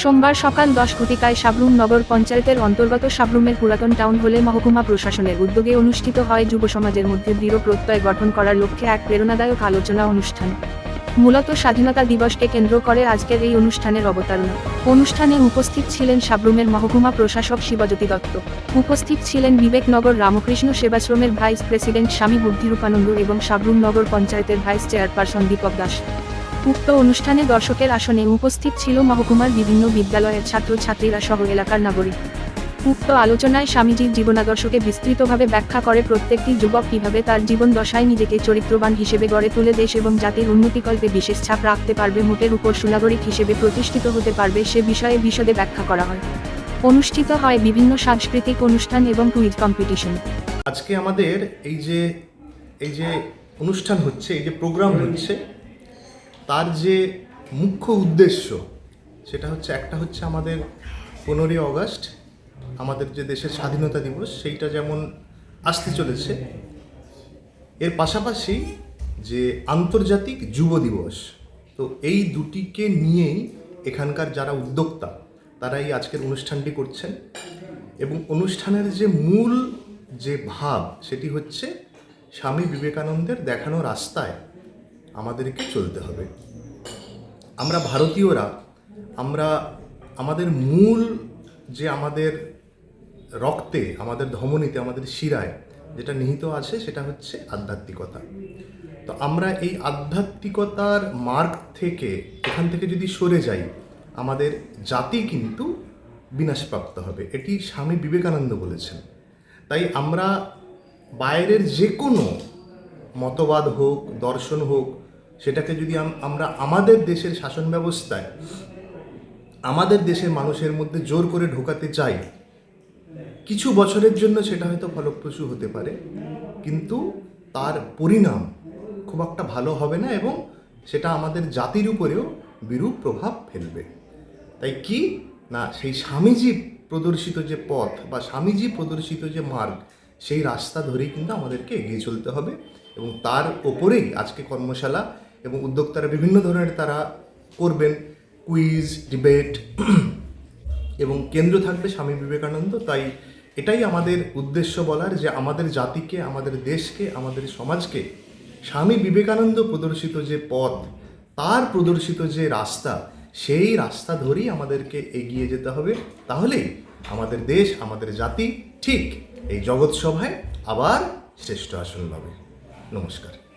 সোমবার সকাল দশ ঘটিকায় সাবরুম নগর পঞ্চায়েতের অন্তর্গত সাবরুমের পুরাতন টাউন হলে মহকুমা প্রশাসনের উদ্যোগে অনুষ্ঠিত হয় যুব সমাজের মধ্যে দৃঢ় প্রত্যয় গঠন করার লক্ষ্যে এক প্রেরণাদায়ক আলোচনা অনুষ্ঠান। মূলত স্বাধীনতা দিবসকে কেন্দ্র করে আজকের এই অনুষ্ঠানের অবতারণা। অনুষ্ঠানে উপস্থিত ছিলেন সাবরুমের মহকুমা প্রশাসক শিবজ্যোতি দত্ত। উপস্থিত ছিলেন বিবেকনগর রামকৃষ্ণ সেবাশ্রমের ভাইস প্রেসিডেন্ট স্বামী বুদ্ধিরূপানন্দ এবং সাবরুম নগর পঞ্চায়েতের ভাইস চেয়ারপারসন দীপক দাস। উক্ত অনুষ্ঠানে দর্শকের আসনে উপস্থিত ছিল মহকুমার বিভিন্ন বিদ্যালয়ের ছাত্রছাত্রীরা সহ এলাকার নাগরিক। উক্ত আলোচনায় স্বামীজির জীবনাদর্শকে বিস্তৃতভাবে ব্যাখ্যা করে প্রত্যেকটি যুবক কীভাবে তার জীবন দশায় নিজেকে চরিত্রবান হিসেবে গড়ে তুলে দেশ এবং জাতির উন্নতিকল্পে বিশেষ ছাপ রাখতে পারবে মোটের উপর সুনাগরিক হিসেবে প্রতিষ্ঠিত হতে পারবে সে বিষয়ে বিশদে ব্যাখ্যা করা হয়। অনুষ্ঠিত হয় বিভিন্ন সাংস্কৃতিক অনুষ্ঠান এবং কুইজ কম্পিটিশন। আজকে আমাদের এই যে এই যে অনুষ্ঠান হচ্ছে এই যে প্রোগ্রাম হচ্ছে তার যে মুখ্য উদ্দেশ্য, সেটা হচ্ছে একটা হচ্ছে আমাদের পনেরোই অগস্ট, আমাদের যে দেশের স্বাধীনতা দিবস, সেইটা যেমন আসতে চলেছে, এর পাশাপাশি যে আন্তর্জাতিক যুব দিবস, তো এই দুটিকে নিয়েই এখানকার যারা উদ্যোক্তা তারা এই আজকের অনুষ্ঠানটি করছেন এবং অনুষ্ঠানের যে মূল যে ভাব, সেটি হচ্ছে স্বামী বিবেকানন্দের দেখানো রাস্তায় আমাদেরকে চলতে হবে। আমরা ভারতীয়রা, আমরা আমাদের মূল যে আমাদের রক্তে, আমাদের ধমনীতে, আমাদের শিরায় যেটা নিহিত আছে সেটা হচ্ছে আধ্যাত্মিকতা। তো আমরা এই আধ্যাত্মিকতার মার্গ থেকে, এখান থেকে যদি সরে যাই, আমাদের জাতি কিন্তু বিনাশপ্রাপ্ত হবে। এটি স্বামী বিবেকানন্দ বলেছেন। তাই আমরা বাইরের যে কোনো মতবাদ হোক, দর্শন হোক সেটাকে যদি আমরা আমাদের দেশের শাসন ব্যবস্থায়, আমাদের দেশের মানুষের মধ্যে জোর করে ঢোকাতে চাই, কিছু বছরের জন্য সেটা হয়তো ফলপ্রসূ হতে পারে, কিন্তু তার পরিণাম খুব একটা ভালো হবে না এবং সেটা আমাদের জাতির উপরেও বিরূপ প্রভাব ফেলবে। তাই কি? না, সেই স্বামীজি প্রদর্শিত যে পথ বা স্বামীজি প্রদর্শিত যে মার্গ, সেই রাস্তা ধরেই কিন্তু আমাদেরকে এগিয়ে চলতে হবে এবং তার ওপরেই আজকে কর্মশালা এবং উদ্যোক্তারা বিভিন্ন ধরনের তারা করবেন, কুইজ, ডিবেট, এবং কেন্দ্র থাকবে স্বামী বিবেকানন্দ। তাই এটাই আমাদের উদ্দেশ্য বলার যে আমাদের জাতিকে, আমাদের দেশকে, আমাদের সমাজকে স্বামী বিবেকানন্দ প্রদর্শিত যে পথ, তার প্রদর্শিত যে রাস্তা, সেই রাস্তা ধরেই আমাদেরকে এগিয়ে যেতে হবে। তাহলেই আমাদের দেশ, আমাদের জাতি ঠিক এই জগৎ সভায় আবার শ্রেষ্ঠ আসন পাবে। নমস্কার।